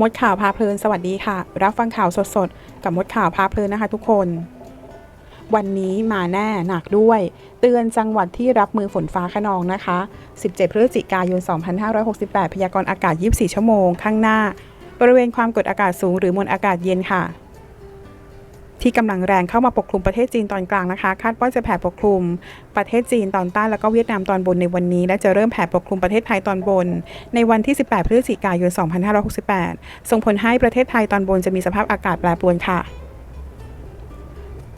มดข่าวพาเพลินสวัสดีค่ะ รับฟังข่าวสดๆ กับมดข่าวพาเพลินนะคะทุกคน วันนี้มาแน่หนักด้วย เตือนจังหวัดที่รับมือฝนฟ้าขนองนะคะ 17 พฤศจิกายน 2568 พยากรณ์อากาศ 24 ชั่วโมงข้างหน้า บริเวณความกดอากาศสูงหรือมวลอากาศเย็นค่ะ ที่กำลังแรงเข้ามาปกคลุมประเทศจีนตอนกลางนะคะ คาดว่าจะแผ่ปกคลุมประเทศจีนตอนใต้แล้วก็เวียดนามตอนบนในวันนี้ และจะเริ่มแผ่ปกคลุมประเทศไทยตอนบน ในวันที่ 18 พฤศจิกายน 2568 ส่งผลให้ประเทศไทยตอนบนจะมีสภาพอากาศแปรปรวนค่ะ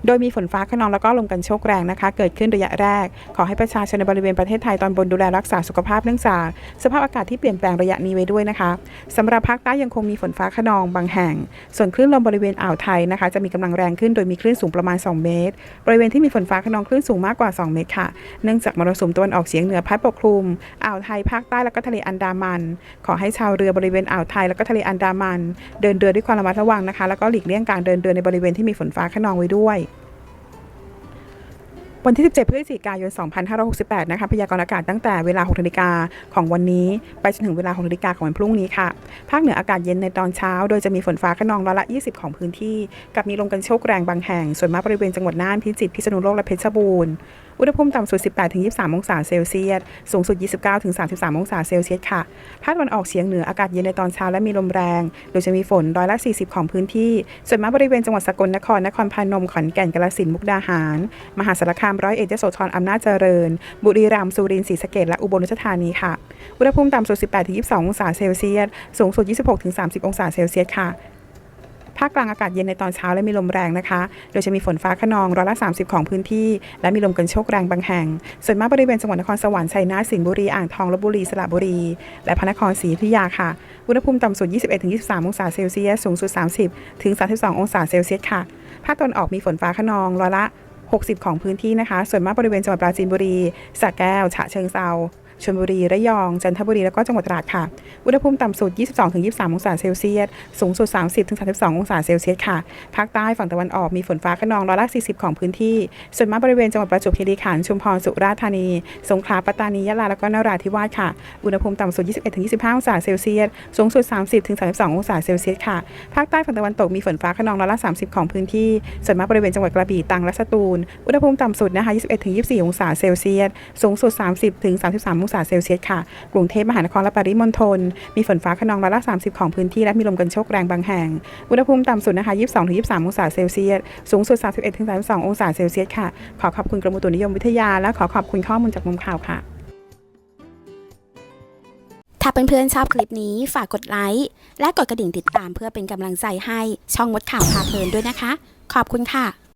โดยมีฝนฟ้าขนองแล้วก็ลมกันโชกแรงนะคะ เกิดขึ้นระยะแรก ขอให้ประชาชนในบริเวณประเทศไทยตอนบนดูแลรักษาสุขภาพเนื่องจากสภาพอากาศที่เปลี่ยนแปลงระยะนี้ไว้ด้วยนะคะสำหรับภาคใต้ยังคงมีฝนฟ้าขนองบางแห่ง ส่วนคลื่นลมบริเวณอ่าวไทยนะคะ จะมีกำลังแรงขึ้นโดยมีคลื่นสูงประมาณ 2 เมตร บริเวณที่มีฝนฟ้าขนองคลื่นสูงมากกว่า 2 เมตรค่ะ เนื่องจากมรสุมตะวันออกเฉียงเหนือพัดปกคลุมอ่าวไทยภาคใต้แล้วก็ทะเลอันดามัน ขอให้ชาวเรือบริเวณอ่าวไทยแล้วก็ทะเลอันดามัน เดินเรือด้วยความระมัดระวังนะคะ แล้วก็หลีกเลี่ยงการเดินเรือในบริเวณที่มีฝนฟ้าขนองไว้ด้วย วันที่ 17 พฤศจิกายน 2568 นะคะ พยากรณ์อากาศตั้งแต่เวลา 6นาฬิกาของวันนี้ ไปจนถึงเวลา 6นาฬิกาของวันพรุ่งนี้ค่ะ ภาคเหนืออากาศเย็นในตอนเช้า โดยจะมีฝนฟ้าขนองร้อยละ 20 ของพื้นที่ กับมีลมกันโชกแรงบางแห่ง ส่วนมากบริเวณจังหวัดน่าน พิจิตร พิษณุโลก และเพชรบูรณ์ อุณหภูมิต่ำสุด 18-23 องศาเซลเซียส สูงสุด 29-33 องศาเซลเซียส ค่ะ ภาคตะวันออกเฉียงเหนืออากาศเย็นในตอนเช้าและมีลมแรง โดยจะมีฝนร้อยละ 40 ของพื้นที่ ส่วนมากบริเวณจังหวัดสกลนคร นครพนม ขอนแก่น กาฬสินธุ์ มุกดาหาร มหาสารคามามร้อยเอ็ดยโสธรอำนาจเจริญ บุรีรัมย์สุรินทร์ศรีสะเกษและอุบลราชธานีค่ะ อุณหภูมิต่ำสุด 18-22 องศาเซลเซียส สูงสุด 26-30 องศาเซลเซียสค่ะภาคกลางอากาศเย็นในตอนเช้าและมีลมแรงนะคะ โดยจะมีฝนฟ้าขนองร้อยละ 30 ของพื้นที่ และมีลมกันโชกแรงบางแห่ง ส่วนมากบริเวณจังหวัดนครสวรรค์ชัยนาทสิงห์บุรี อ่างทองลบบุรี สระบุรี และพระนครศรีอยุธยาค่ะ อุณหภูมิต่ำสุด 21-23 องศาเซลเซียส สูงสุด 30-32 องศาเซลเซียสค่ะ ภาคตะวันออกมีฝนฟ้าขนองร้อยละ 60 ของพื้นที่นะคะ ส่วนมากบริเวณจังหวัดปราจีนบุรีสระแก้ว ฉะเชิงเซา ชลบุรี ระยอง จันทบุรี แล้วก็จังหวัดตราดค่ะ อุณหภูมิต่ำสุด 22-23 องศาเซลเซียส สูงสุด 30-32 องศาเซลเซียสค่ะ ภาคใต้ฝั่งตะวันออกมีฝนฟ้าขนองร้อยละ 40 ของพื้นที่ ส่วนมากบริเวณจังหวัดประจวบคีรีขันธ์ ชุมพร สุราษฎร์ธานี สงขลา ปัตตานี ยะลา แล้วก็นราธิวาสค่ะ อุณหภูมิต่ำสุด 21-25 องศาเซลเซียส สูงสุด 30-32 องศาเซลเซียสค่ะ ภาคใต้ฝั่งตะวันตกมีฝนฟ้าขนองร้อยละ 30 ของพื้นที่ ส่วนมากบริเวณจังหวัดกระบี่ตรังและสตูล อุณหภูมิต่ำสุดนะคะ 21-24 องศาเซลเซียส สูงสุด 30-33องศาเซลเซียสค่ะ กรุงเทพมหานครและปริมณฑล มีฝนฟ้าขนองร้อยละ 30 ของพื้นที่และมีลมกันโชกแรงบางแห่ง อุณหภูมิต่ำสุดนะคะ 22-23 องศาเซลเซียส สูงสุด 31-32 องศาเซลเซียสค่ะ ขอขอบคุณกรมอุตุนิยมวิทยา และขอขอบคุณข้อมูลจากมุมข่าวค่ะ ถ้าเพื่อนๆชอบคลิปนี้ฝากกดไลค์และกดกระดิ่งติดตามเพื่อเป็นกำลังใจให้ช่องมดข่าวพาเพลินด้วยนะคะ ขอบคุณค่ะ